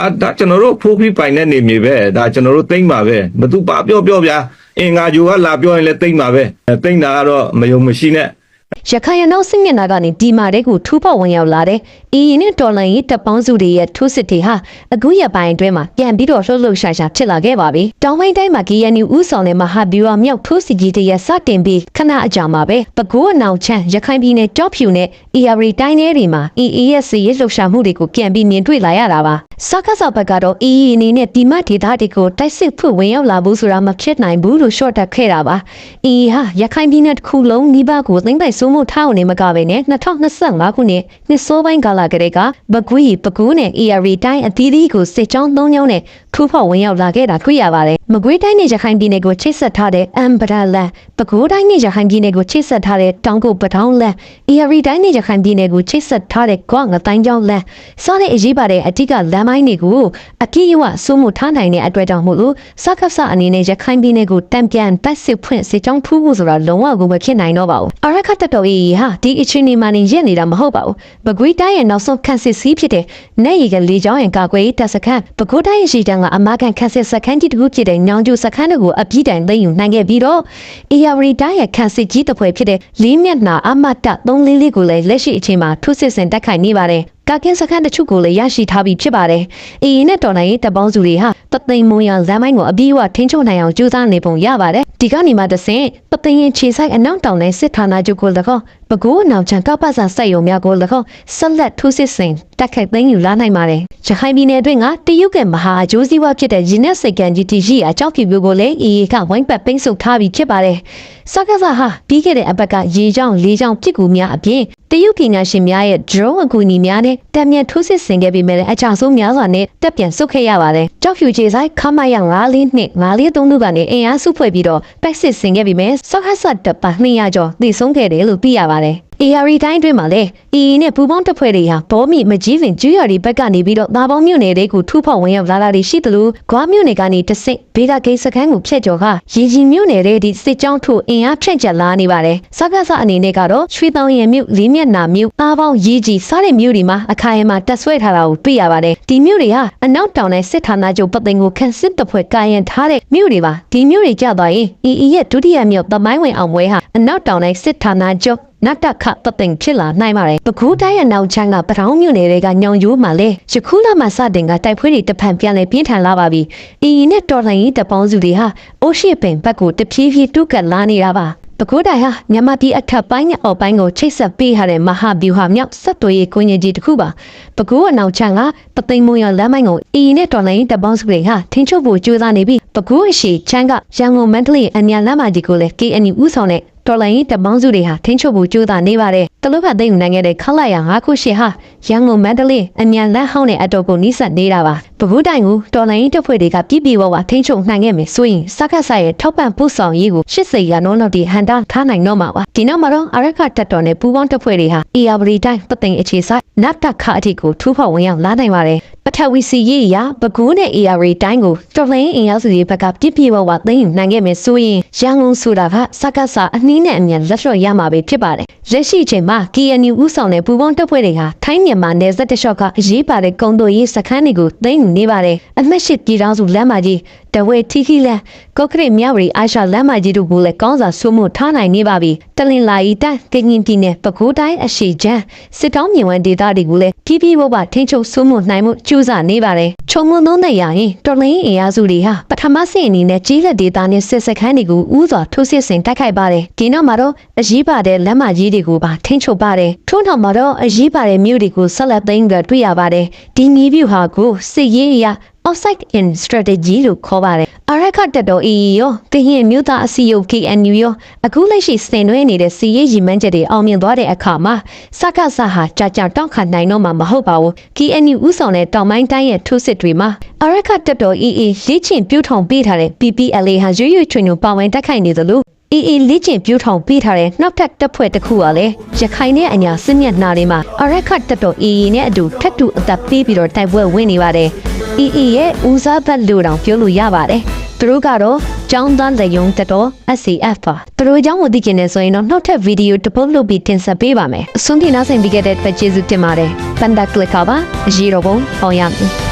အာဒါကျွန်တော်တို့ဖိုးပြီးပိုင်တဲ့နေမြေပဲဒါကျွန်တော်တို့သိမ့်ပါပဲဘသူပါပြောပြောဗျာအင်္ဂါဂျိုကလာပြောရင်လည်းသိမ့်ပါပဲအဲသိမ့်တာကတော့မယုံမရှိနဲ့ ရခိုင်ရနောက်စစ်မျက်နှာကနေဒီမာတဲ့ကိုထူးဖောက်ဝင်ရောက်လာတဲ့အီရင်နဲ့တော်လန်ရေးတပ်ပေါင်းစုတွေရဲ့ထိုးစစ်တွေဟာအခုရက်ပိုင်းအတွင်းမှာပြန်ပြီးတော့လှုပ်လှုပ်ရှားရှားဖြစ်လာခဲ့ပါပြီ။တောင်ပိုင်းတိုင်းမှာ KNU ဦးဆောင်တဲ့မဟာဗျူဟာမြောက်ထိုးစစ်ကြီးတွေရဲ့စတင်ပြီးခဏအကြာမှာပဲပဲခူးအနောင်ချမ်းရခိုင်ပြည်နယ်တောက်ဖြူနဲ့ ERA တိုင်းထဲတွေမှာ EAS ရေးလှုပ်ရှားမှုတွေကိုပြန်ပြီးမြင်တွေ့လာရတာပါ။စကားစောက်ဘက်ကတော့ EE အနေနဲ့ဒီမတ်ဒေသတွေကိုတိုက်စစ်ဖွင့်ဝင်ရောက်လာဖို့ဆိုတာမဖြစ်နိုင်ဘူးလို့ short တက်ခဲ့တာပါ။ EE ဟာရခိုင်ပြည်နယ်တစ်ခုလုံးနှိပါကိုသိမ့်ပိုက်စိုးမှုထားအောင်နေမကပဲနဲ့2025ခုနှစ်နှစ်စိုးပိုင်းကာလကလေးကဘကွီပကူးနဲ့ ERA တိုင်းအသီးသီးကိုစစ်ကြောင်း၃ကြောင်းနဲ့ထူးဖောက်ဝင်ရောက်လာခဲ့တာတွေ့ရပါတယ်။မကွေးတိုင်းနဲ့ရခိုင်ပြည်နယ်ကိုချိတ်ဆက်ထားတဲ့အမ်ဘရာလန်ပကူးတိုင်းနဲ့ရခိုင်ပြည်နယ်ကိုချိတ်ဆက်ထားတဲ့တောင်ကုတ်ပထောင်းလန် ERA တိုင်းနဲ့ရခိုင်ပြည်နယ်ကိုချိတ်ဆက်ထားတဲ့ကွာငတိုင်းကျောင်းလန်စတဲ့အရေးပါတဲ့အထက်ကလမ်းမိုင်းတွေကိုအပြည့်အဝစိုးမှုထားနိုင်တဲ့အတွက်ကြောင့်မို့လို့စကဖအနေနဲ့ရခိုင်ပြည်နယ်ကိုတံပြန်တက်စစ်ဖွင့်စစ်ကြောင်းထူးဖို့ဆိုတာလုံးဝကိုမဖြစ်နိုင်တော့ပါဘူး။အရခတ်တတော်ကြီးဟာဒီအချိန်ဒီမှာနေရက်နေတာမဟုတ်ပါဘူး။ပကွေးတိုင်းရဲ့နောက်ဆုံးခန့်စစ်စည်းဖြစ်တဲ့နေရီကလေးချောင်းရင်ကာကွယ်ရေးတပ်စခန်းပကွေးတိုင်းရဲ့ရှိတန်းကအမကန်ခန့်စစ်စခန်းကြီးတစ်ခုဖြစ်တဲ့ညောင်ကျူစခန်းတို့ကိုအပြည့်တိုင်သိမ်းယူနိုင်ခဲ့ပြီးတော့ ARD တိုင်းရဲ့ခန့်စစ်ကြီးတစ်ဖွဲ့ဖြစ်တဲ့လေးမျက်နှာအမတ်တ344ကိုလည်းလက်ရှိအချိန်မှာထုစစ်ဆင်တက်ခိုင်နေပါတယ်။ ကာကင်းစခန်းတချို့ကိုလည်းရရှိထားပြီးဖြစ်ပါတယ်။အင်းနဲ့တော်နိုင်ရေးတပ်ပေါင်းစုတွေဟာပသိမ်မွန်ရလမ်းမိုင်းကိုအပြည့်အဝထိန်းချုပ်နိုင်အောင်ကြိုးစားနေပုံရပါတယ်။ဒီကနေမှတဆင့်ပသိမ်ရင်ခြေဆိုင်အနောက်တောင်နဲ့စစ်ဌာနချုပ်ကို၎င်း ပကိုးအနောက်ချန်ကပ္ပစာစက်ရုံများကို၎င်းဆက်လက်ထိုးစစ်ဆင်တက်ခိုက်သိမ်းယူလာနိုင်ပါတယ်။ရခိုင်ပြည်နယ်အတွင်းကတရုတ်ကမဟာအကျိုးစီးပွားဖြစ်တဲ့ရင်းနဲ့စိတ်ကံကြီးတီရှိအကြောက်ဖြူမျိုးကိုလည်းအေအေကဝိုင်းပတ်ပိတ်ဆို့ထားပြီးဖြစ်ပါတယ်။စကားစားဟာပြီးခဲ့တဲ့အပတ်ကရေချောင်းလေးချောင်းပြစ်ကူများအပြင်တရုတ်ပညာရှင်များရဲ့ drone အကူအညီများနဲ့တက်မြတ်ထိုးစစ်ဆင်ခဲ့ပြီးမဲ့အကြဆုံးများစွာနဲ့တက်ပြန်ဆုတ်ခဲ့ရပါတယ်။ကြောက်ဖြူခြေဆိုင်ခမရ94နှစ်94သုံးတို့ကနေအင်အားစုဖွဲ့ပြီးတော့ပက်စစ်ဆင်ခဲ့ပြီးမဲ့ဆော့ဟတ်ဆတ်တပါ200ကျော်သိဆုံးခဲ့တယ်လို့သိရပါတယ်။ ARD တို င်းတွင်မှာလေ EE နဲ့ပူပေါင်းတပ်ဖွဲ့တွေဟာဘောမီမကြီးပင်ကျူးရဒီဘက်ကနေပြီးတော့သားပေါင်းမြို့နယ်တွေကိုထူးဖောက်ဝင်ရောက်လာတာတွေရှိသလိုဂွားမြို့နယ်ကနေတဆင့်ဘေးကဂိတ်စခန်းကိုဖျက်ကျော်ကရေကြီးမြို့နယ်တွေဒီစစ်ကြောင်းထိုးအင်အားဖြန့်ကျက်လာနေပါတယ်စကားစအနေနဲ့ကတော့ရွှေတောင်ရံမြို့လေးမျက်နှာမြို့သားပေါင်းရေကြီးစားတဲ့မြို့တွေမှာအခိုင်အမာတက်ဆွဲထားတာကိုတွေ့ရပါတယ်ဒီမြို့တွေဟာအနောက်တောင်နဲ့စစ်ဌာနချုပ်ပတ်သိန်းကိုခန့်စစ်တပ်ဖွဲ့ကာယံထားတဲ့မြို့တွေပါဒီမြို့တွေကြသွားရင် EE ရဲ့ဒုတိယမြို့သမိုင်းဝင်အောင်ပွဲဟာအနောက်တောင်နဲ့စစ်ဌာနချုပ်နတ်တခပသိမ်ဖြစ်လာနိုင်ပါတယ်။ပကူးတိုင်းရဲ့နောက်ချမ်းကပထောင်းမြို့နယ်တွေကညောင်ရိုးမှာလဲယခုလမှစတင်ကတိုက်ပွဲတွေတဖန်ပြန်လဲပြင်းထန်လာပါပြီ။အီနဲ့တော်လှန်ရေးတပ်ပေါင်းစုတွေဟာအိုရှိပင်ဘက်ကိုတဖြည်းဖြည်းတူးကပ်လာနေတာပါ။ပကူးတိုင်းဟာမြန်မာပြည်အထက်ပိုင်းနဲ့အောက်ပိုင်းကိုချိတ်ဆက်ပေးထားတဲ့မဟာဗျူဟာမြောက်ဆက်သွယ်ရေးကွင်းကြီးတစ်ခုပါ။ပကူးအနောက်ချမ်းကပသိမ်မွန်ရလမ်းမိုင်းကိုအီနဲ့တော်လှန်ရေးတပ်ပေါင်းစုတွေဟာထင်းချုပ်ဖို့ကြိုးစားနေပြီးပကူးအရှိချမ်းကရန်ကုန်မန္တလေးအညာလမ်းမကြီးကိုလည်း KNU ဦးဆောင်တဲ့ တော်လိုင်းတပေါင်းစုတွေဟာထိန်းချုပ်ဖို့ကြိုးစားနေပါတယ်။တလုတ်ကသိမ်းယူနိုင်ခဲ့တဲ့ခလိုက်ရ၅ခုရှိဟာရန်ကုန်မန္တလေးအမြန်လန်းဟောင်းတဲ့အတော်ကိုနီးစပ်နေတာပါ။ပကူးတိုင်ကိုတော်လိုင်းတပ်ဖွဲ့တွေကပြည်ပြည်ဝဝထိန်းချုပ်နိုင်ခဲ့မယ်ဆိုရင်စက္ကဆရဲ့ထောက်ပံ့ပို့ဆောင်ရေးကို80ရာနှုန်းလောက်ထိဟန်တာထားနိုင်တော့မှာပါ။ဒီနောက်မှာတော့အရက်ခတပ်တော်နဲ့ပူးပေါင်းတပ်ဖွဲ့တွေဟာ ARD တိုင်းပသိမ်အခြေဆိုင်နတ်တက်ခအထိကိုထူးဖောက်ဝင်ရောက်လာနိုင်ပါတယ်။ပထဝီစီရေးရပကူးနဲ့ ARD တိုင်းကိုတော်လိုင်းအင်အားစုတွေဘက်ကပြည်ပြည်ဝဝသိမ်းယူနိုင်ခဲ့မယ်ဆိုရင်ရန်ကုန်ဆိုတာကစက္ကဆအနှီးနဲ့အမြန်လက်လျှော့ရမှာပဲဖြစ်ပါတယ်။လက်ရှိချိန်မှာ KNU ဦးဆောင်တဲ့ပူပေါင်းတပ်ဖွဲ့တွေဟာထိုင်းမြန်မာနယ်စပ်တလျှော့ကအရေးပါတဲ့ကုံတို့ရေးစခန်းတွေကိုသိမ်းယူနေပါတယ်။အမှတ်ရှိပြည်ထောင်စုလမ်းမကြီး တဝဲထီခီလန်ကော့ကရစ်မြဝတီအာရှလမ်းမကြီးတို့ကိုလည်းကောင်းစွာဆွမှုထားနိုင်နေပါပြီ။တလင်လာရီတန်ကရင်ပြည်နယ်ပဲခူးတိုင်းအရှိချမ်းစစ်တောင်းမြင်ဝန်းဒေသတွေကိုလည်းပြည်ပြည်ဘဘထိန်းချုပ်ဆွမှုနိုင်မှုကြိုးစားနေပါတယ်။ခြုံငုံသုံးတဲ့ရရင်တော်လင်းအင်အားစုတွေဟာပထမဆင့်အနေနဲ့ကြီးလက်ဒေသနဲ့စစ်စခန်းတွေကိုဥစွာထိုးစစ်ဆင်တိုက်ခိုက်ပါတယ်။ဒီနောက်မှာတော့အရေးပါတဲ့လမ်းမကြီးတွေကိုပါထိန်းချုပ်ပါတယ်။ထို့နောက်မှာတော့အရေးပါတဲ့မြို့တွေကိုဆက်လက်သိမ်းပြီးတွေ့ရပါတယ်။ဒီနည်းဗျူဟာကိုစစ်ရေးအရ outside in strategy လို့ခေါ်ပါတယ်။အရက်ခတက်တော် EE ရောကရင်မြို့သားအစည်းအရုံး KNU ရောအခုလက်ရှိစင်နွဲနေတဲ့စီရေးရီမန်းချက်တွေအောင်မြင်သွားတဲ့အခါမှာစကစဟာကြာကြာတောက်ခနိုင်တော့မှာမဟုတ်ပါဘူး။ KNU ဥဆောင်တဲ့တောင်ပိုင်းတိုင်းရဲ့ထိုးစစ်တွေမှာအရက်ခတက်တော် EE လေ့ကျင့်ပြုထောင်ပေးထားတဲ့ PPLA ဟာရွရွချွင်ချွင်ပါဝင်တက်ခိုက်နေသလိုအေးအေးလေ့ကျင့်ပြူထောင်ပေးထားတဲ့နောက်ထပ်တပ်ဖွဲ့တစ်ခုကလည်းရခိုင်နဲ့အညာစစ်မျက်နှာလေးမှာအရက်ခတ်တပ်တော်အေးအေးနဲ့အတူထပ်တူအသက်ပေးပြီးတော့တိုက်ပွဲဝင်နေပါတယ် အေးအေးရဲ့ဦးစားဘတ်လို့တောင်ပြောလို့ရပါတယ်သူတို့ကတော့ကျောင်းသားလက်ယုံတက်တော် SCF ပါသူတို့ကျောင်းကိုသိကျင်နေဆိုရင်တော့နောက်ထပ်ဗီဒီယိုတစ်ပုတ်လုပ်ပြီးတင်ဆက်ပေးပါမယ်အစွန်းပြနာဆင်ပြီးခဲ့တဲ့အတွက်ကျေးဇူးတင်ပါတယ်ပန်ဒါကလစ်ကပါအရေးတော်ပုံအောင်ရမည်